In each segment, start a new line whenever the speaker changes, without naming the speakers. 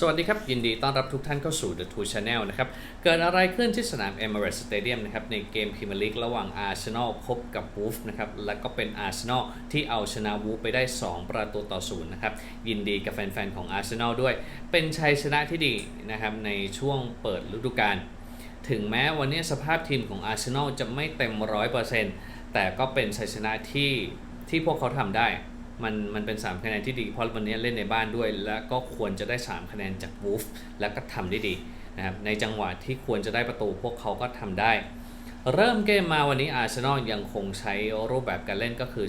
สวัสดีครับ ยินดีต้อนรับทุกท่านเข้าสู่ The Two Channel นะครับ เกิดอะไรขึ้นที่สนาม Emirates Stadium นะครับ ในเกมพรีเมียร์ลีกระหว่าง Arsenal พบกับ w o l f นะครับ และก็เป็น Arsenal ที่เอาชนะ w o l f ไปได้ 2 ประตูต่อศูนย์นะครับ ยินดีกับแฟนๆ ของ Arsenal ด้วย เป็นชัยชนะที่ดีนะครับ ในช่วงเปิดฤดูกาลถึงแม้วันนี้สภาพทีมของ Arsenal จะไม่เต็ม 100%แต่ก็เป็นชัยชนะที่ที่พวกเขาทำได้ มันมันเป็น 3 คะแนนที่ดีเพราะวันนี้เล่นในบ้านด้วย และก็ควรจะได้ 3 คะแนนจาก Wolf และก็ทำได้ดีนะครับในจังหวะที่ควรจะได้ประตูพวกเขาก็ทำได้ เริ่มเกมมาวันนี้อาร์เซนอลยังคงใช้รูปแบบการเล่นก็คือ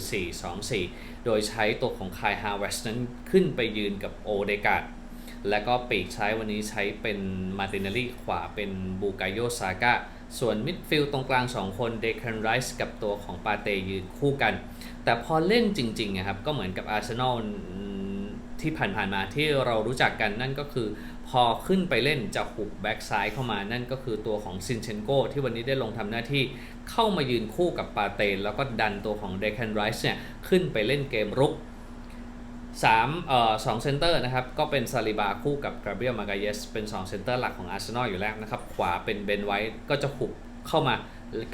4-2-4 โดยใช้ตัวของคายฮาวเวสนั้นขึ้นไปยืนกับโอเดกาดแล้วก็ปีกใช้วันนี้ใช้เป็นมาตินาลีขวาเป็นบูกายโยซาก้า ส่วนมิดฟิลด์ตรงกลาง 2 คนเดคันไรส์กับตัวของปาเตยืนคู่กัน แต่พอเล่นจริงๆอะครับก็เหมือนกับอาร์เซนอลที่ผ่านๆมาที่เรารู้จักกันนั่นก็คือพอขึ้นไปเล่นจะหุบแบ็กซ้ายเข้ามานั่นก็คือตัวของซินเชนโกที่วันนี้ได้ลงทำหน้าที่เข้ามายืนคู่กับปาเตแล้วก็ดันตัวของเดคันไรส์เนี่ยขึ้นไปเล่นเกมรุก 3เอ่อ2เซนเตอร์นะครับ ก็เป็นซาลิบาคู่กับกราเบียลมาการเยสเป็น2เซนเตอร์หลักของอาร์เซนอลอยู่แล้วนะครับ ขวาเป็นเบนไวท์ก็จะหุบเข้ามา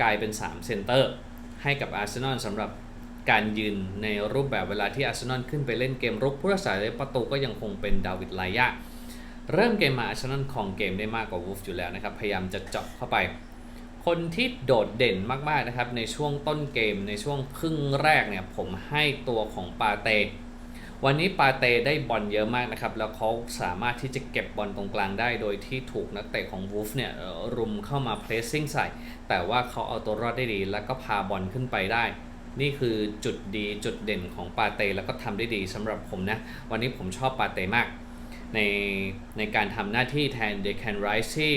กลายเป็น3เซนเตอร์ให้กับอาร์เซนอลสำหรับการยืนในรูปแบบเวลาที่อาร์เซนอลขึ้นไปเล่นเกมรุกผู้รักษาประตูก็ยังคงเป็นดาวิดไลยะเริ่มเกมมาอาร์เซนอลครองเกมได้มากกว่าวูฟอยู่แล้วนะครับ พยายามจะเจาะเข้าไป คนที่โดดเด่นมากๆนะครับในช่วงต้นเกมในช่วงครึ่งแรกเนี่ยผมให้ตัวของปาเต วันนี้ปาเต้ได้บอลเยอะมากนะครับ แล้วเขาสามารถที่จะเก็บบอลตรงกลางได้ โดยที่ถูกนักเตะของวูฟเนี่ยรุมเข้ามาเพรสซิ่งใส่ แต่ว่าเขาเอาตัวรอดได้ดี แล้วก็พาบอลขึ้นไปได้ นี่คือจุดดีจุดเด่นของปาเต้แล้วก็ทำได้ดีสำหรับผมนะ วันนี้ผมชอบปาเต้มาก ในในการทำหน้าที่แทนเดค a นไรซ์ที่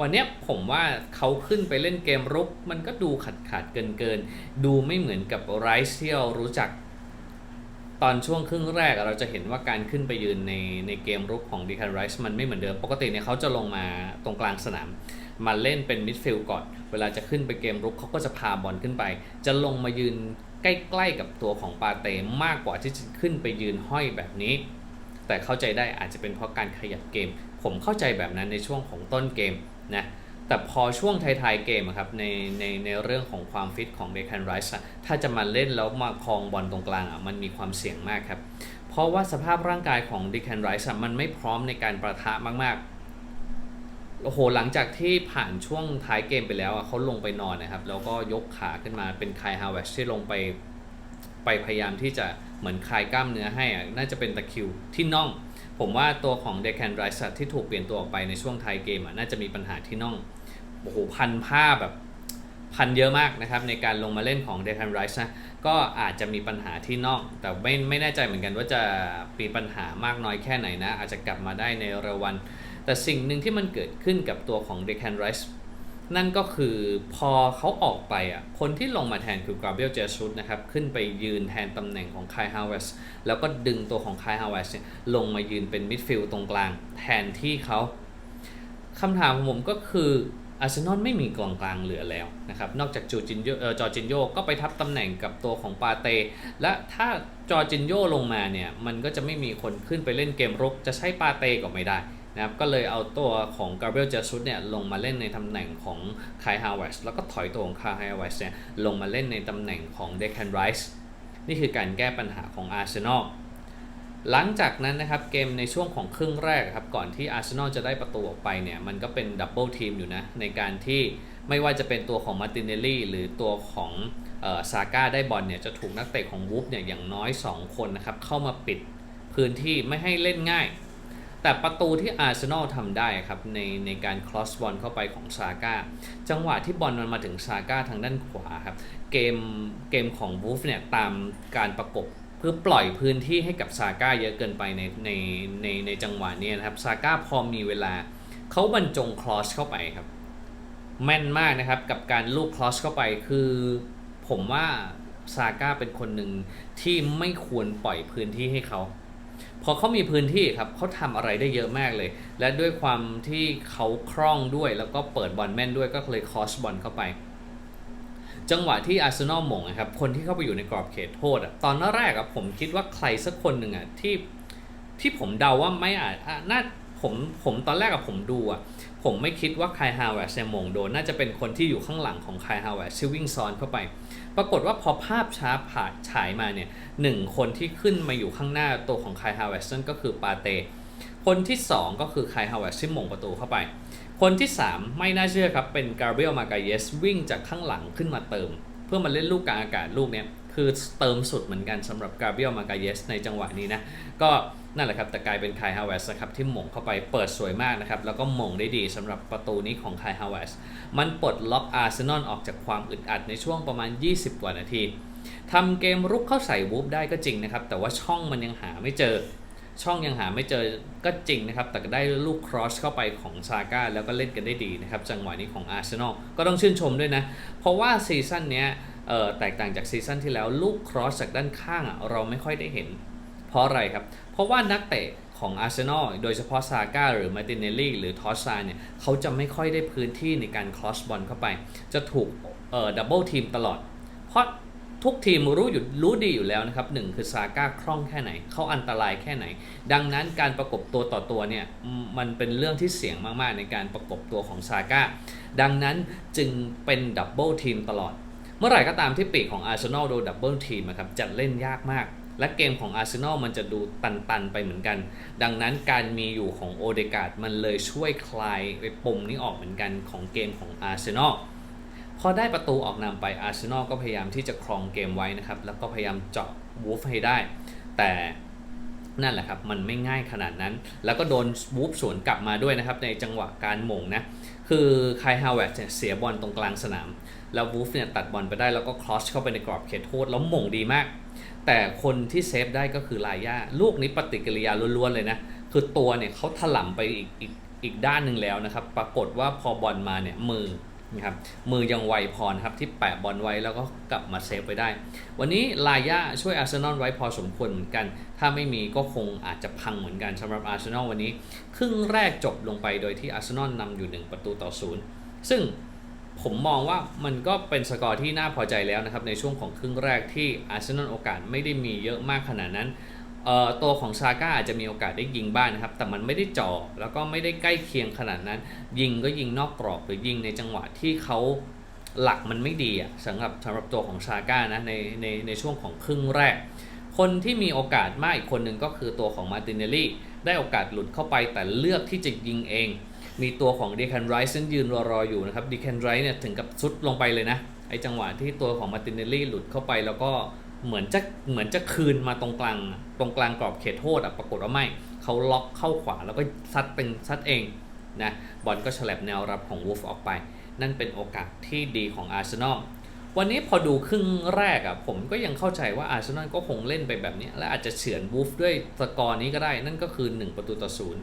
วันนี้ผมว่าเขาขึ้นไปเล่นเกมรุก มันก็ดูขัดขาดเกินเกินๆดูไม่เหมือนกับไรซ์ที่เรารู้จัก ตอนช่วงครึ่งแรกเราจะเห็นว่าการขึ้นไปยืนในในเกมรุกของดีคันไรส์มันไม่เหมือนเดิม ปกติเนี่ยเขาจะลงมาตรงกลางสนาม มาเล่นเป็นมิดฟิลด์ก่อน เวลาจะขึ้นไปเกมรุกเขาก็จะพาบอลขึ้นไป จะลงมายืนใกล้ๆกับตัวของปาเต้มากกว่าที่จะขึ้นไปยืนห้อยแบบนี้ แต่เข้าใจได้อาจจะเป็นเพราะการขยับเกม ผมเข้าใจแบบนั้นในช่วงของต้นเกมนะ แต่พอช่วงท้ายๆเกมครับในในในเรื่องของความฟิตของเดคันไรส์ถ้าจะมาเล่นแล้วมาครองบอลตรงกลางอะมันมีความเสี่ยงมากครับ เพราะว่าสภาพร่างกายของเดคันไรส์มันไม่พร้อมในการประทะมากๆโอ้โหหลังจากที่ผ่านช่วงท้ายเกมไปแล้วอะเขาลงไปนอนนะครับ แล้วก็ยกขาขึ้นมาเป็นคายฮาวเวชที่ลงไปไปพยายามที่จะเหมือนคลายกล้ามเนื้อให้อะน่าจะเป็นตะคิวที่น่อง ผมว่าตัวของเดคันไรส์ที่ถูกเปลี่ยนตัวออกไปในช่วงท้ายเกมอะน่าจะมีปัญหาที่น่อง โอ้โหพันผ้าแบบพันเยอะมากนะครับ ในการลงมาเล่นของเดคันไรส์นะก็อาจจะมีปัญหาที่นอก แต่ไม่ไม่แน่ใจเหมือนกันว่าจะมีปัญหามากน้อยแค่ไหนนะ อาจจะกลับมาได้ในเร็ววัน แต่สิ่งหนึ่งที่มันเกิดขึ้นกับตัวของเดคันไรส์นั่นก็คือพอเขาออกไปอะคนที่ลงมาแทนคือกราเบียลเจสุสนะครับ ขึ้นไปยืนแทนตำแหน่งของคายฮาวเวสแล้วก็ดึงตัวของคายฮาวเวสเนี่ยลงมายืนเป็นมิดฟิลด์ตรงกลางแทนที่เขาคำถามของผมก็คือ อาร์เซนอลไม่มีกองกลางเหลือแล้วนะครับ นอกจากจูจินโยเออจอจินโยก็ไปทับตำแหน่งกับตัวของปาเต และถ้าจอจินโยลงมาเนี่ย มันก็จะไม่มีคนขึ้นไปเล่นเกมรุก จะใช้ปาเตก็ไม่ได้นะครับ ก็เลยเอาตัวของกาเบรียลเจสุสเนี่ยลงมาเล่นในตำแหน่งของคายฮาวเวสแล้วก็ถอยตัวของคายฮาวเวสเนี่ยลงมาเล่นในตำแหน่งของเดคันไรส์นี่คือการแก้ปัญหาของอาร์เซนอล หลังจากนั้นนะครับเกมในช่วงของครึ่งแรกครับก่อนที่อาร์เซนอลจะได้ประตูออกไปเนี่ยมันก็เป็นดับเบิลทีมอยู่นะในการที่ไม่ว่าจะเป็นตัวของมาร์ติเนลลี่หรือตัวของซาก้าได้บอลเนี่ยจะถูกนักเตะของวูฟเนี่ยอย่างน้อย 2 คนนะครับเข้ามาปิดพื้นที่ไม่ให้เล่นง่าย แต่ประตูที่อาร์เซนอลทำได้ครับในในการคลอสบอลเข้าไปของซาก้าจังหวะที่บอลมันมาถึงซาก้าทางด้านขวาครับเกมเกมของวูฟเนี่ยตามการประกบ เพื่อปล่อยพื้นที่ให้กับซาก้าเยอะเกินไปในในในในจังหวะนี้นะครับซาก้าพอมีเวลาเขาบรรจงคลอสเข้าไปครับแม่นมากนะครับกับการลูกคลอสเข้าไปคือผมว่าซาก้าเป็นคนหนึ่งที่ไม่ควรปล่อยพื้นที่ให้เขาพอเขามีพื้นที่ครับเขาทำอะไรได้เยอะมากเลย และด้วยความที่เขาคล่องด้วยแล้วก็เปิดบอลแม่นด้วยก็เลยคอสบอลเข้าไป จังหวะที่อาร์เซนอลหม่งนะครับ คนที่เข้าไปอยู่ในกรอบเขตโทษอะตอนแรกอะผมคิดว่าใครสักคนหนึ่งอะที่ที่ผมเดาว่าไม่อาจน่าผมผมตอนแรกอะผมดูอะผมไม่คิดว่าคายฮาวเวร์เนี่ยหมงโดน น่าจะเป็นคนที่อยู่ข้างหลังของคายฮาวเวร์ที่วิ่งซ้อนเข้าไป ปรากฏว่าพอภาพช้าผ่าฉายมาเนี่ยหนึ่งคนที่ขึ้นมาอยู่ข้างหน้าตัวของคายฮาวเวร์นั่นก็คือปาเต คนที่ 2 ก็คือไคฮาวเวร์ที่มงประตูเข้าไป คนที่ 3 ไม่น่าเชื่อครับ เป็นกาเบรียลมากาเยสวิ่งจากข้างหลังขึ้นมาเติม เพื่อมาเล่นลูกกลางอากาศลูกนี้คือเติมสุดเหมือนกันสำหรับกาเบรียลมากาเยสในจังหวะนี้นะ ก็นั่นแหละครับแต่กลายเป็นไคฮาวเวร์นะครับที่หม่งเข้าไปเปิดสวยมากนะครับ แล้วก็หม่งได้ดีสำหรับประตูนี้ของไคฮาวเวร์มันปลดล็อกอาร์เซนอลออกจากความอึดอัดในช่วงประมาณ 20 กว่านาทีทำเกมรุกเข้าใส่วูฟได้ก็จริงนะครับ แต่ว่าช่องมันยังหาไม่เจอ ช่องยังหาไม่เจอก็จริงนะครับ แต่ก็ได้ลูกครอสเข้าไปของซาก้าแล้วก็เล่นกันได้ดีนะครับ จังหวะนี้ของอาร์เซนอลก็ต้องชื่นชมด้วยนะ เพราะว่าซีซั่นนี้แตกต่างจากซีซั่นที่แล้วลูกครอสจากด้านข้างเราไม่ค่อยได้เห็น เพราะอะไรครับ เพราะว่านักเตะของอาร์เซนอลโดยเฉพาะซาก้าหรือมาตินเนลลี่หรือทอสซาเนี่ยเขาจะไม่ค่อยได้พื้นที่ในการครอสบอลเข้าไป จะถูกดับเบิลทีมตลอด เพราะ ทุกทีมรู้อยู่รู้ดีอยู่แล้วนะครับหนึ่งคือซาก้าคล่องแค่ไหน เขาอันตรายแค่ไหน ดังนั้นการประกบตัวต่อตัวเนี่ยมันเป็นเรื่องที่เสี่ยงมากๆ ในการประกบตัวของซาก้าดังนั้นจึงเป็นดับเบิลทีมตลอด เมื่อไหร่ก็ตามที่ปีกของอาร์เซนอลโดนดับเบิลทีมนะครับจะเล่นยากมาก และเกมของอาร์เซนอลมันจะดูตันๆไปเหมือนกัน ดังนั้นการมีอยู่ของโอเดกาดมันเลยช่วยคลายปมนี้ออกเหมือนกันของเกมของอาร์เซนอล อได้ประตูออกนำไปอาร์เซนอลก็พยายามที่จะครองเกมไว้นะครับ แล้วก็พยายามเจาะวูฟให้ได้ แต่นั่นแหละครับ มันไม่ง่ายขนาดนั้น แล้วก็โดนวูฟสวนกลับมาด้วยนะครับ ในจังหวะการหม่งนะ คือคายฮาวเวร์ดเสียบอลตรงกลางสนาม แล้ววูฟเนี่ยตัดบอลไปได้แล้วก็ครอสเข้าไปในกรอบเขตโทษแล้วหม่งดีมาก แต่คนที่เซฟได้ก็คือลายาลูกนี้ปฏิกิริยาล้วนๆเลยนะ คือตัวเนี่ยเขาถล่ำไปอีกอีกอีกด้านหนึ่งแล้วนะครับ ปรากฏว่าพอบอลมาเนี่ยมือ นะครับมือยังไวพอนะครับที่แปะบอลไว้แล้วก็กลับมาเซฟไปได้ วันนี้ลายาช่วยอาร์เซนอลไว้พอสมควรเหมือนกัน ถ้าไม่มีก็คงอาจจะพังเหมือนกันสำหรับอาร์เซนอลวันนี้ ครึ่งแรกจบลงไปโดยที่อาร์เซนอลนำอยู่ 1 ประตูต่อศูนย์ซึ่งผมมองว่ามันก็เป็นสกอร์ที่น่าพอใจแล้วนะครับในช่วงของครึ่งแรกที่อาร์เซนอลโอกาสไม่ได้มีเยอะมากขนาดนั้น ตัวของซาก้าอาจจะมีโอกาสได้ยิงบ้างนะครับ แต่มันไม่ได้จ่อแล้วก็ไม่ได้ใกล้เคียงขนาดนั้น ยิงก็ยิงนอกกรอบหรือยิงในจังหวะที่เขาหลักมันไม่ดีอะสำหรับสำหรับตัวของซาก้านะในในในช่วงของครึ่งแรก คนที่มีโอกาสมากอีกคนหนึ่งก็คือตัวของมาตินเนลลี่ได้โอกาสหลุดเข้าไปแต่เลือกที่จะยิงเอง มีตัวของดีแคนไรส์ซึ่งยืนรออยู่นะครับดีแคนไรส์เนี่ยถึงกับซุดลงไปเลยนะไอจังหวะที่ตัวของมาตินเนลลี่หลุดเข้าไปแล้วก็ เหมือนจะเหมือนจะคืนมาตรงกลางตรงกลางกรอบเขตโทษอะปรากฏว่าไม่เขาล็อกเข้าขวาแล้วก็ซัดเป็นซัดเองนะบอลก็ฉลับแนวรับของวูฟออกไป นั่นเป็นโอกาสที่ดีของอาร์เซนอลวันนี้พอดูครึ่งแรกอะผมก็ยังเข้าใจว่าอาร์เซนอลก็คงเล่นไปแบบนี้ และอาจจะเฉือนวูฟด้วยสกอร์นี้ก็ได้ นั่นก็คือ 1 ประตูต่อศูนย์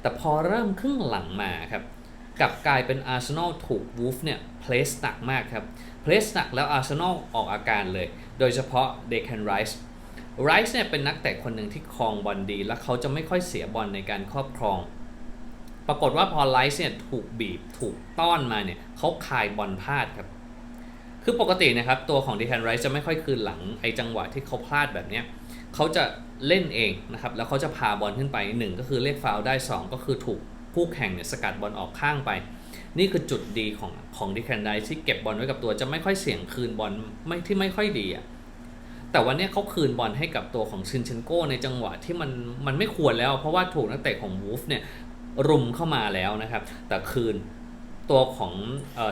แต่พอเริ่มครึ่งหลังมาครับกลับกลายเป็นอาร์เซนอลถูกวูฟเนี่ยเพลสหนักมากครับเพลสหนักแล้วอาร์เซนอลออกอาการเลย โดยเฉพาะเดค a นไรส์ไรส์เนี่ยเป็นนักเตะคนหนึ่งที่ครองบอลดี และเขาจะไม่ค่อยเสียบอลในการครอบครอง ปรากฏว่าพอไลส์เนี่ยถูกบีบถูกต้อนมาเนี่ยเขาคายบอลพลาดครับ คือปกตินะครับตัวของดีแคนไรส์จะไม่ค่อยคืนหลังไอ้จังหวะที่เขาพลาดแบบเนี้ยเขาจะเล่นเองนะครับแล้วเขาจะพาบอลขึ้นไป 1 ก็คือเรียกฟาวได้ 2 ก็คือถูกคู่แข่งเนี่ยสกัดบอลออกข้างไป นี่คือจุดดีของของดีแคนไรส์ที่เก็บบอลไว้กับตัวจะไม่ค่อยเสี่ยงคืนบอลไม่ที่ไม่ค่อยดีอะ แต่วันนี้เขาคืนบอลให้กับตัวของชินเชนโก้ในจังหวะที่มันมันไม่ควรแล้ว เพราะว่าถูกนักเตะของวูฟเนี่ยรุมเข้ามาแล้วนะครับ แต่คืนตัวของ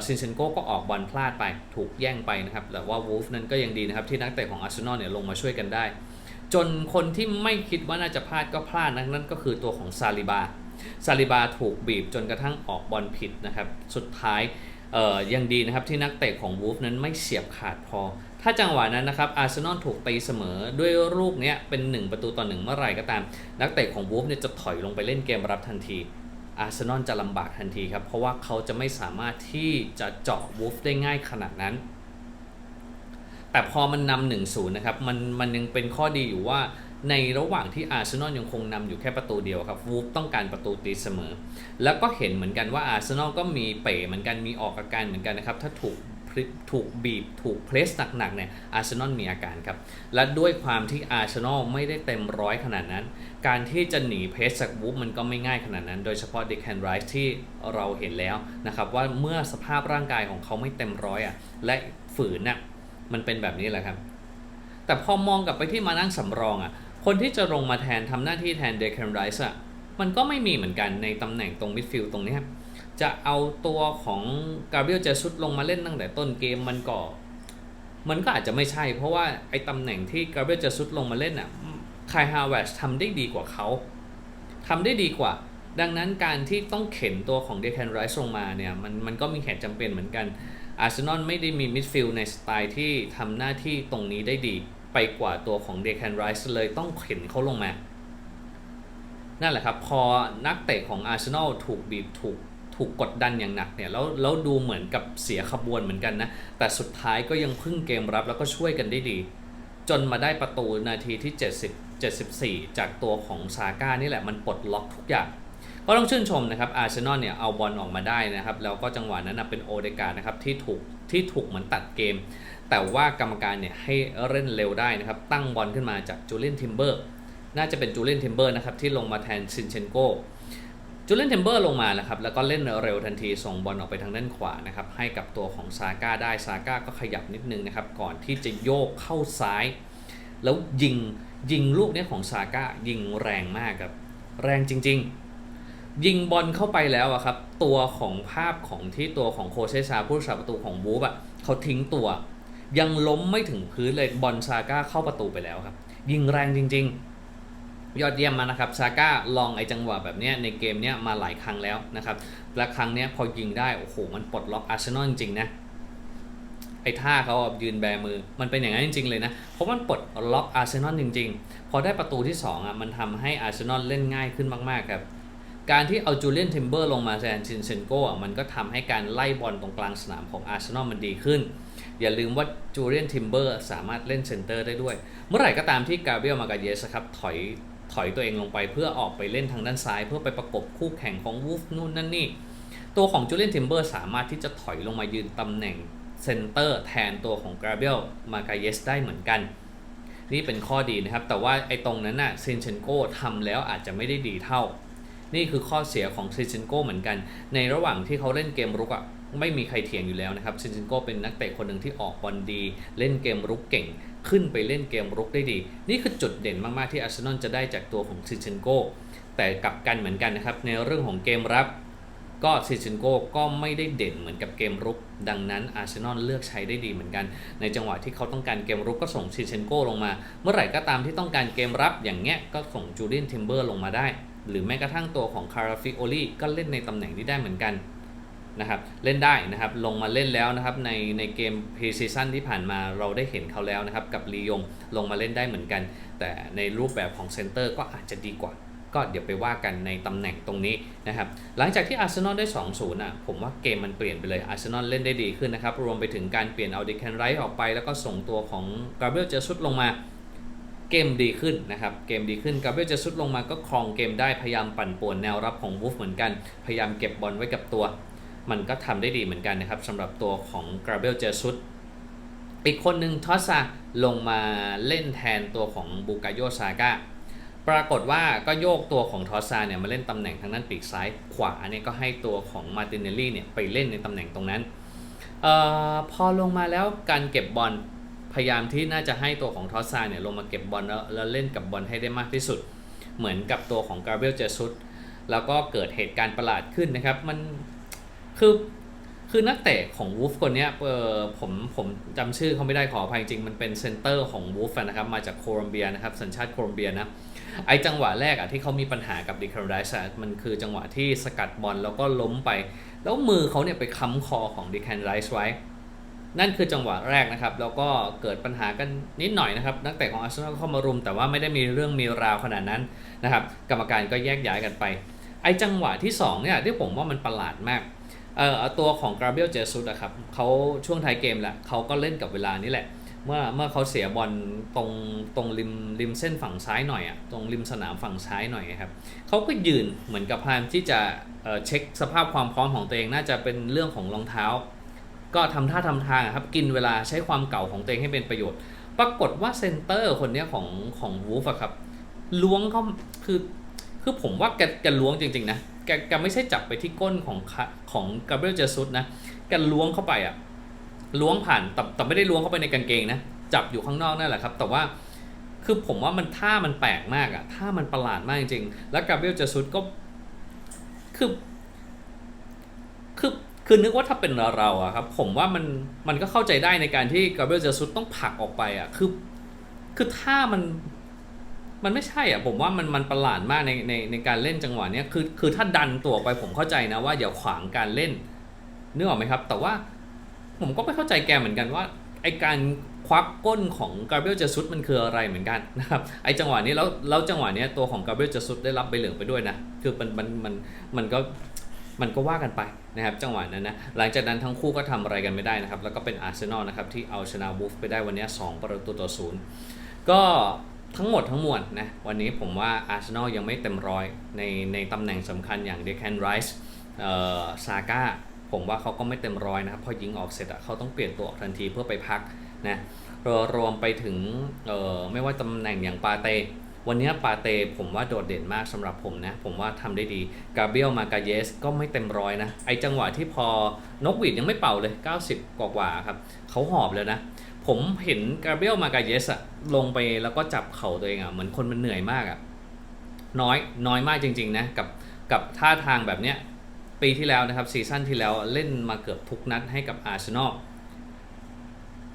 ชินเชนโก้ก็ออกบอลพลาดไปถูกแย่งไปนะครับ แต่ว่าวูฟนั้นก็ยังดีนะครับ ที่นักเตะของอาร์เซนอลเนี่ยลงมาช่วยกันได้ จนคนที่ไม่คิดว่าน่าจะพลาดก็พลาดนะนั่นก็คือตัวของซาลิบาซาลิบาถูกบีบจนกระทั่งออกบอลผิดนะครับ สุดท้าย เอ่อยังดีนะครับที่นักเตะของวูฟนั้นไม่เฉียบขาดพอ ถ้าจังหวะนั้นนะครับอาร์เซนอลถูกตีเสมอด้วยลูกเนี้ยเป็น 1 ประตูต่อ1เมื่อไหร่ก็ตาม นักเตะของวูฟเนี่ยจะถอยลงไปเล่นเกมรับทันทีอาร์เซนอลจะลำบากทันทีครับ เพราะว่าเขาจะไม่สามารถที่จะเจาะวูฟได้ง่ายขนาดนั้น แต่พอมันนำหนึ่งศูนย์นะครับมันมันยังเป็นข้อดีอยู่ว่า ในระหว่างที่อาร์เซนอลยังคงนำอยู่แค่ประตูเดียวครับวูฟต้องการประตูตีเสมอ แล้วก็เห็นเหมือนกันว่าอาร์เซนอลก็มีเป๋เหมือนกันมีออกอาการเหมือนกันนะครับ ถ้าถูกถูกบีบถูกเพรสหนักๆเนี่ยอาร์เซนอลมีอาการครับ และด้วยความที่อาร์เซนอลไม่ได้เต็มร้อยขนาดนั้น การที่จะหนีเพรสจากวูฟมันก็ไม่ง่ายขนาดนั้น โดยเฉพาะเด็กแคนไรส์ที่เราเห็นแล้วนะครับ ว่าเมื่อสภาพร่างกายของเขาไม่เต็มร้อยอะและฝืนน่ะมันเป็นแบบนี้แหละครับ แต่พอมองกลับไปที่มานั่งสำรองอะ คนที่จะลงมาแทนทำหน้าที่แทนเดคแคนไรส์อะมันก็ไม่มีเหมือนกันในตำแหน่งตรงมิดฟิลด์ตรงนี้ครับจะเอาตัวของกาเบรียลเจสุดลงมาเล่นตั้งแต่ต้นเกมมันก็มันก็อาจจะไม่ใช่ เพราะว่าไอ้ตำแหน่งที่กาเบรียลเจสุดลงมาเล่นอะคายฮาวเวชทำได้ดีกว่าเขาทำได้ดีกว่า ดังนั้นการที่ต้องเข็นตัวของเดคแคนไรส์ลงมาเนี่ยมันมันก็มีเหตุจำเป็นเหมือนกันอาร์เซนอลไม่ได้มีมิดฟิลด์ในสไตล์ที่ทำหน้าที่ตรงนี้ได้ดี ไปกว่าตัวของเดคแคนไรส์เลยต้องเข็นเขาลงมา นั่นแหละครับ พอนักเตะของอาร์เซนอลถูกบีบถูกถูกกดดันอย่างหนักเนี่ยแล้วแล้วดูเหมือนกับเสียขบวนเหมือนกันนะ แต่สุดท้ายก็ยังพึ่งเกมรับแล้วก็ช่วยกันได้ดี จนมาได้ประตูนาทีที่ 70 74 จากตัวของซาก้านี่แหละมันปลดล็อกทุกอย่าง ก็ต้องชื่นชมนะครับอาร์เซนอลเนี่ยเอาบอลออกมาได้นะครับ แล้วก็จังหวะนั้นนะเป็นโอเดการ์นะครับที่ถูกที่ถูกเหมือนตัดเกม แต่ว่ากรรมการเนี่ยให้เล่นเร็วได้นะครับ ตั้งบอลขึ้นมาจากจูเลียนทิมเบอร์น่าจะเป็นจูเลียนทิมเบอร์นะครับที่ลงมาแทนซินเชนโกจูเลียนเทมเบอร์ลงมาแล้วครับ แล้วก็เล่นเร็วทันที ส่งบอลออกไปทางด้านขวานะครับ ให้กับตัวของซาก้าได้ ซาก้าก็ขยับนิดนึงนะครับ ก่อนที่จะโยกเข้าซ้าย แล้วยิงยิงลูกเนี้ยของซาก้ายิงแรงมากครับ แรงจริง ๆ ยิงบอลเข้าไปแล้วอะครับ ตัวของภาพของที่ตัวของโคเชชาผู้รักษาประตูของบูฟอะเขาทิ้งตัว ยังล้มไม่ถึงพื้นเลยบอลซาก้าเข้าประตูไปแล้วครับ ยิงแรงจริง ๆ ยอดเยี่ยมมากนะครับซาก้าลองไอ้จังหวะแบบเนี้ยในเกมเนี้ยมาหลายครั้งแล้วนะครับและครั้งเนี้ยพอยิงได้โอ้โหมันปลดล็อกอาร์เซนอลจริงๆนะไอ้ท่าเขายืนแบมือ มันเป็นอย่างนั้นจริง ๆ เลยนะ เพราะมันปลดล็อกอาร์เซนอลจริง ๆ พอได้ประตูที่2อะมันทำให้อาร์เซนอลเล่นง่ายขึ้นมากๆครับ การที่เอาจูเลียนทิมเบอร์ลงมาแทนชินเซนโกอะมันก็ทำให้การไล่บอลตรงกลางสนามของอาร์เซนอลมันดีขึ้น อย่าลืมว่าจูเลียนทิมเบอร์สามารถเล่นเซนเตอร์ได้ด้วย เมื่อไหร่ก็ตามที่กาเบรียลมากาเยสครับถอยถอยตัวเองลงไปเพื่อออกไปเล่นทางด้านซ้าย เพื่อไปประกบคู่แข่งของวูฟนู่นนั่นนี่ ตัวของจูเลียนทิมเบอร์สามารถที่จะถอยลงมายืนตำแหน่งเซนเตอร์แทนตัวของกาเบียลมากาเยสได้เหมือนกันนี่เป็นข้อดีนะครับ แต่ว่าไอ้ตรงนั้นน่ะเซนเชนโกทำแล้วอาจจะไม่ได้ดีเท่า นี่คือข้อเสียของซนเชนโกเหมือนกัน ในระหว่างที่เขาเล่นเกมรุกอะไม่มีใครเถียงอยู่แล้วนะครับเซนเชนโกเป็นนักเตะคนหนึ่งที่ออกบอลดี เล่นเกมรุกเก่ง ขึ้นไปเล่นเกมรุกได้ดี นี่คือจุดเด่นมากๆที่อาร์เซนอลจะได้จากตัวของซิเชนโกแต่กลับกันเหมือนกันนะครับในเรื่องของเกมรับก็ซิเชนโกก็ไม่ได้เด่นเหมือนกับเกมรุก ดังนั้นอาร์เซนอลเลือกใช้ได้ดีเหมือนกัน ในจังหวะที่เขาต้องการเกมรุกก็ส่งซิเชนโกลงมา เมื่อไหร่ก็ตามที่ต้องการเกมรับอย่างเงี้ยก็ส่งจูเลียนทิมเบอร์ลงมาได้ หรือแม้กระทั่งตัวของคาราฟิโอลีก็เล่นในตำแหน่งนี้ได้เหมือนกันนะครับเล่นได้นะครับลงมาเล่นแล้วนะครับในในเกมพรีซีซั่นที่ผ่านมาเราได้เห็นเขาแล้วนะครับกับลียงลงมาเล่นได้เหมือนกัน แต่ในรูปแบบของเซนเตอร์ก็อาจจะดีกว่า ก็เดี๋ยวไปว่ากันในตำแหน่งตรงนี้นะครับหลังจากที่อาร์เซนอลได้ 2-0อะผมว่าเกมมันเปลี่ยนไปเลยอาร์เซนอลเล่นได้ดีขึ้นนะครับรวมไปถึงการเปลี่ยนเอาดิแคนไรท์ออกไป แล้วก็ส่งตัวของกาเบรียลเจสุดลงมา เกมดีขึ้นนะครับ เกมดีขึ้นกาเบรียลเจสุดลงมาก็ครองเกมได้พยายามปั่นป่วนแนวรับของวูฟเหมือนกัน พยายามเก็บบอลไว้กับตัว มันก็ทำได้ดีเหมือนกันนะครับสำหรับตัวของกราเบลเจสุดอีกคนหนึ่งทอสซาลงมาเล่นแทนตัวของบูกาโยซาก้าปรากฏว่าก็โยกตัวของทอสซาเนี่ยมาเล่นตำแหน่งทางด้านปีกซ้ายขวาเนี่ยก็ให้ตัวของมาตินเนลลี่เนี่ยไปเล่นในตำแหน่งตรงนั้นออพอลงมาแล้วการเก็บบอล พยายามที่น่าจะให้ตัวของทอสซาเนี่ยลงมาเก็บบอลแล้วแล้วเล่นกับบอลให้ได้มากที่สุด เหมือนกับตัวของกาเบียลเจสุดแล้วก็เกิดเหตุการณ์ประหลาดขึ้นนะครับ มันคือคือนักเตะของวูฟคนนี้เออผมผมจำชื่อเขาไม่ได้ขออภัยจริง มันเป็นเซนเตอร์ของวูฟนะครับ มาจากโคลอมเบียนะครับ สัญชาติโคลอมเบียนะ ไอจังหวะแรกอะที่เขามีปัญหากับดิคาร์ไดส์มันคือจังหวะที่สกัดบอลแล้วก็ล้มไป แล้วมือเขาเนี่ยไปค้ำคอของดิคาร์ไดส์ไว้ นั่นคือจังหวะแรกนะครับ แล้วก็เกิดปัญหากันนิดหน่อยนะครับ นักเตะของอาร์เซนอลเข้ามารุม แต่ว่าไม่ได้มีเรื่องมีราวขนาดนั้นนะครับ กรรมการก็แยกย้ายกันไป ไอ้จังหวะที่2เนี่ยที่ผมว่ามันประหลาดมาก เอ่อตัวของกราเบรียลเจสุสอะครับเขาช่วงท้ายเกมแหละเขาก็เล่นกับเวลานี่แหละ เมื่อเมื่อเขาเสียบอลตรงตรงริมริมเส้นฝั่งซ้ายหน่อยอะตรงริมสนามฝั่งซ้ายหน่อยครับเขาก็ยืนเหมือนกับพยายามที่จะเเช็คสภาพความพร้อมของตัวเองน่าจะเป็นเรื่องของรองเท้า ก็ทำท่าทำทางครับกินเวลาใช้ความเก่าของตัวเองให้เป็นประโยชน์ ปรากฏว่าเซนเตอร์คนนี้ของของวูฟอะครับล้วงเขาคือคือผมว่าแกแกล้วงจริงๆนะแกแกไม่ใช่จับไปที่ก้นของของกาเบรียลเจซุสนะแกล้วงเข้าไปอะล้วงผ่านแต่แต่ไม่ได้ล้วงเข้าไปในกางเกงนะจับอยู่ข้างนอกนั่นแหละครับ แต่ว่าคือผมว่ามันท่ามันแปลกมากอะท่ามันประหลาดมากจริงๆ แล้วกาเบรียลเจซุสก็คือ คือนึกว่าถ้าเป็นเราอะครับ ผมว่ามันมันก็เข้าใจได้ในการที่กาเบรียลเจซุสต้องผลักออกไปอะคือ คือถ้ามันมันไม่ใช่อะผมว่ามันมันประหลาดมากในในในการเล่นจังหวะเนี้ยคือคือถ้าดันตัวไปผมเข้าใจนะว่าอย่าขวางการเล่นนึกออกไหมครับ แต่ว่าผมก็ไม่เข้าใจแกเหมือนกันว่าไอการควักก้นของกาเบรียลเจซุสมันคืออะไรเหมือนกันนะครับไอจังหวะนี้แล้วแล้วจังหวะเนี้ยตัวของกาเบรียลเจซุสได้รับใบเหลืองไปด้วยนะคือมันมันมันมันก็ มันก็ว่ากันไปนะครับจังหวะนั้นนะหลังจากนั้นทั้งคู่ก็ทำอะไรกันไม่ได้นะครับ แล้วก็เป็นอาร์เซนอลนะครับที่เอาชนะวูฟไปได้วันนี้ 2 ประตูต่อศูนย์ก็ทั้งหมดทั้งมวลนะวันนี้ผมว่าอาร์เซนอลยังไม่เต็มร้อยในในตำแหน่งสำคัญอย่างเดคแคนไรส์เอ่อซาก้าผมว่าเขาก็ไม่เต็มร้อยนะครับพอยิงออกเสร็จอะเขาต้องเปลี่ยนตัวออกทันทีเพื่อไปพักนะรวมไปถึงเอ่อไม่ว่าตำแหน่งอย่างปาเต วันนี้ปาเตผมว่าโดดเด่นมากสำหรับผมนะ ผมว่าทำได้ดีกาเบียลมากาเยสก็ไม่เต็มร้อยนะ ไอจังหวะที่พอนกหวีดยังไม่เป่าเลย 90 กว่ากว่าครับ เขาหอบเลยนะ ผมเห็นกาเบียลมากาเยสอะลงไปแล้วก็จับเข่าตัวเองอะเหมือนคนมันเหนื่อยมากอะน้อยน้อยมากจริงๆนะกับกับท่าทางแบบเนี้ยปีที่แล้วนะครับซีซั่นที่แล้วเล่นมาเกือบทุกนัดให้กับอาร์เซนอล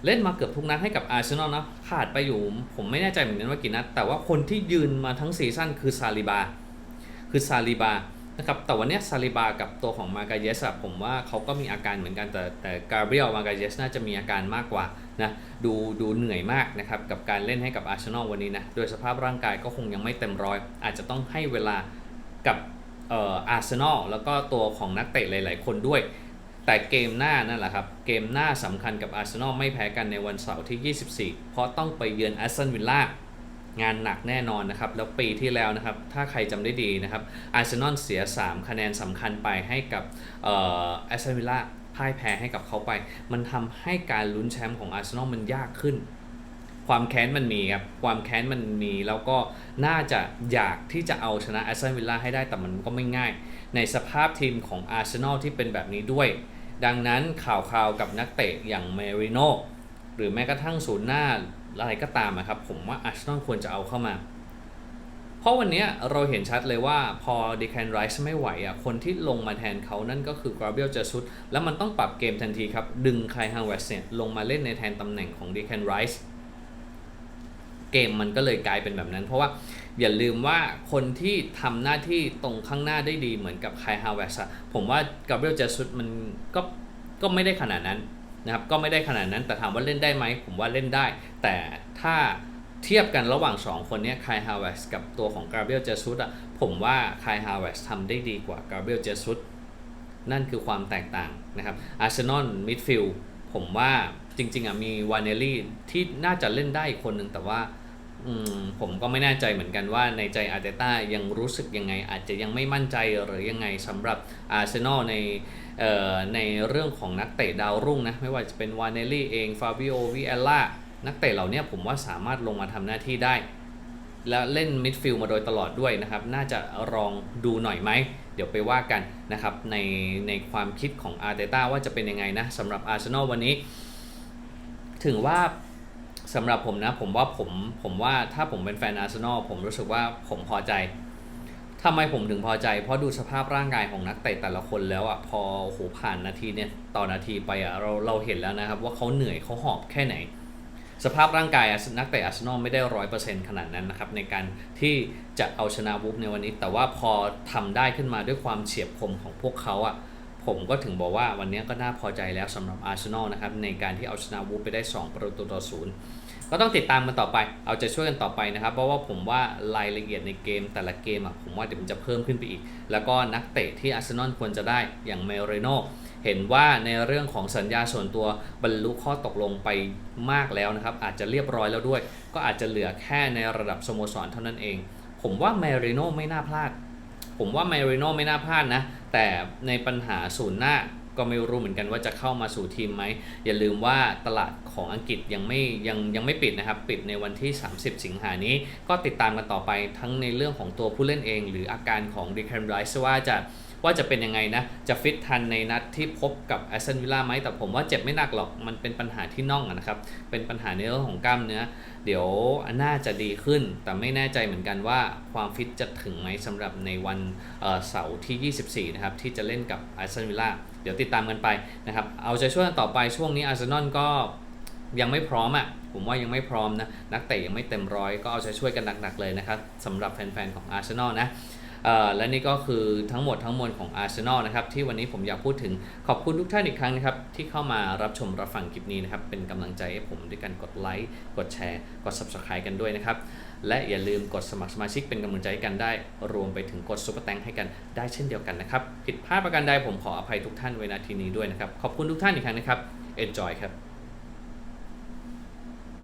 เล่นมาเกือบทุกนัดให้กับอาร์เซนอลนะขาดไปอยู่ ผมไม่แน่ใจเหมือนกันว่ากี่นัด แต่ว่าคนที่ยืนมาทั้งซีซั่นคือซาลิบา คือซาลิบานะครับแต่วันนี้ซาลิบากับตัวของมากาเยสผมว่าเขาก็มีอาการเหมือนกันแต่แต่กาเบรียลมากาเยสน่าจะมีอาการมากกว่านะดูดูเหนื่อยมากนะครับกับการเล่นให้กับอาร์เซนอลวันนี้นะโดยสภาพร่างกายก็คงยังไม่เต็มร้อย อาจจะต้องให้เวลากับอาร์เซนอลแล้วก็ตัวของนักเตะหลาย ๆ คนด้วย แต่เกมหน้านั่นแหละครับ เกมหน้าสำคัญกับอาร์เซนอลไม่แพ้กันในวันเสาร์ที่ 24 เพราะต้องไปเยือนแอสตันวิลล่างานหนักแน่นอนนะครับ แล้วปีที่แล้วนะครับ ถ้าใครจำได้ดีนะครับอาร์เซนอลเสีย 3 คะแนนสำคัญไปให้กับแอสตันวิลล่าพ่ายแพ้ให้กับเขาไป มันทำให้การลุ้นแชมป์ของอาร์เซนอลมันยากขึ้น ความแค้นมันมีครับ ความแค้นมันมีแล้วก็น่าจะอยากที่จะเอาชนะแอสตันวิลล่าให้ได้แต่มันก็ไม่ง่าย ในสภาพทีมของอาร์เซนอลที่เป็นแบบนี้ด้วย ดังนั้นข่าวคราวกับนักเตะอย่างเมริโนหรือแม้กระทั่งศูนย์หน้าอะไรก็ตามอะครับ ผมว่าอาร์เซนอลควรจะเอาเข้ามา เพราะวันนี้เราเห็นชัดเลยว่าพอดีแคนไรส์ไม่ไหวอะคนที่ลงมาแทนเขานั่นก็คือกราเบียลเจสุดแล้วมันต้องปรับเกมทันทีครับ ดึงไคฮังเวสเนี่ยลงมาเล่นในแทนตำแหน่งของดีแคนไรส์เกมมันก็เลยกลายเป็นแบบนั้น เพราะว่า อย่าลืมว่าคนที่ทำหน้าที่ตรงข้างหน้าได้ดีเหมือนกับไคฮาวเวสผมว่ากาเบรียลเจสุดมันก็ก็ไม่ได้ขนาดนั้นนะครับก็ไม่ได้ขนาดนั้นแต่ถามว่าเล่นได้ไหมผมว่าเล่นได้ แต่ถ้าเทียบกันระหว่าง 2 คนนี้ยไคฮาวเวสกับตัวของกาเบรียลเจสุดอะผมว่าไคฮาวเวสทำได้ดีกว่ากาเบรียลเจสุดนั่นคือความแตกต่างนะครับอาร์เซนอลมิดฟิลผมว่าจริงๆอะมีวานเนลลี่ที่น่าจะเล่นได้คนหนึ่งแต่ว่า อืมผมก็ไม่แน่ใจเหมือนกันว่าในใจอาร์เตต้ายังรู้สึกยังไง อาจจะยังไม่มั่นใจหรือยังไงสำหรับอาร์เซนอลในเอ่อในเรื่องของนักเตะดาวรุ่งนะไม่ว่าจะเป็นวานเนลลี่เองฟาบิโอวิเอล่านักเตะเหล่านี้ผมว่าสามารถลงมาทำหน้าที่ได้ และเล่นมิดฟิลด์มาโดยตลอดด้วยนะครับ น่าจะลองดูหน่อยไหม เดี๋ยวไปว่ากันนะครับ ในในความคิดของอาร์เตต้าว่าจะเป็นยังไงนะสำหรับอาร์เซนอลวันนี้ ถึงว่า สำหรับผมนะผมว่าผมผมว่าถ้าผมเป็นแฟนอาร์เซนอลผมรู้สึกว่าผมพอใจทำไมผมถึงพอใจ เพราะดูสภาพร่างกายของนักเตะแต่ละคนแล้วอะพอโหผ่านนาทีเนี่ยต่อนาทีไปอะเราเราเห็นแล้วนะครับ ว่าเขาเหนื่อยเขาหอบแค่ไหน สภาพร่างกายนักเตะอาร์เซนอลไม่ได้ร้อยเปอร์เซ็นต์ขนาดนั้นนะครับ ในการที่จะเอาชนะวูฟในวันนี้ แต่ว่าพอทำได้ขึ้นมาด้วยความเฉียบคมของพวกเขาอะ ผมก็ถึงบอกว่าวันนี้ก็น่าพอใจแล้วสำหรับอาร์เซนอลนะครับในการที่เอาชนะวูฟไปได้ 2 ประตูต่อศูนย์ก็ต้องติดตามกันต่อไป เอาใจช่วยกันต่อไปนะครับ เพราะว่าผมว่ารายละเอียดในเกมแต่ละเกมอะผมว่าเดี๋ยวมันจะเพิ่มขึ้นไปอีก แล้วก็นักเตะที่อาร์เซนอลควรจะได้อย่างเมเรโนเห็นว่าในเรื่องของสัญญาส่วนตัวบรรลุข้อตกลงไปมากแล้วนะครับ อาจจะเรียบร้อยแล้วด้วย ก็อาจจะเหลือแค่ในระดับสโมสรเท่านั้นเอง ผมว่าเมริโนไม่น่าพลาด ผมว่าเมริโนไม่น่าพลาดนะ แต่ในปัญหาศูนย์หน้าก็ไม่รู้เหมือนกันว่าจะเข้ามาสู่ทีมไหม อย่าลืมว่าตลาดของอังกฤษยังไม่ยังยังไม่ปิดนะครับ ปิดในวันที่ 30 สิงหานี้ ก็ติดตามกันต่อไปทั้งในเรื่องของตัวผู้เล่นเอง หรืออาการของดีแคนไรส์ว่าจะว่าจะเป็นยังไงนะ จะฟิตทันในนัดที่พบกับแอสตันวิลล่าไหมแต่ผมว่าเจ็บไม่หนักหรอกมันเป็นปัญหาที่น่องอะนะครับเป็นปัญหาในเรื่องของกล้ามเนื้อ เดี๋ยวน่าจะดีขึ้น แต่ไม่แน่ใจเหมือนกันว่าความฟิตจะถึงไหมสำหรับในวันเสาร์ที่ 24 นะครับ ที่จะเล่นกับอาร์เซนอลวิลล่าเดี๋ยวติดตามกันไปนะครับ เอาใจช่วยกันต่อไปช่วงนี้อาร์เซนอลก็ยังไม่พร้อมอะผมว่ายังไม่พร้อมนะ นักเตะยังไม่เต็มร้อยก็เอาใจช่วยกันหนักๆเลยนะครับสำหรับแฟนๆของอาร์เซนอลนะ และนี่ก็คือทั้งหมดทั้งมวลของอาร์เซนอลนะครับที่วันนี้ผมอยากพูดถึงขอบคุณทุกท่านอีกครั้งนะครับที่เข้ามารับชมรับฟังคลิปนี้นะครับเป็นกำลังใจให้ผมด้วยการกดไลค์กดแชร์ กด Subscribe กันด้วยนะครับและอย่าลืมกดสมัครสมาชิกเป็นกำลังใจให้กันได้ รวมไปถึงกดซุปเปอร์แตงให้กันได้เช่นเดียวกันนะครับผิดพลาดประการใดผมขออภัยทุกท่านไว้ณที่นี้ด้วยนะครับขอบคุณทุกท่านอีกครั้งนะครับ enjoy ครับ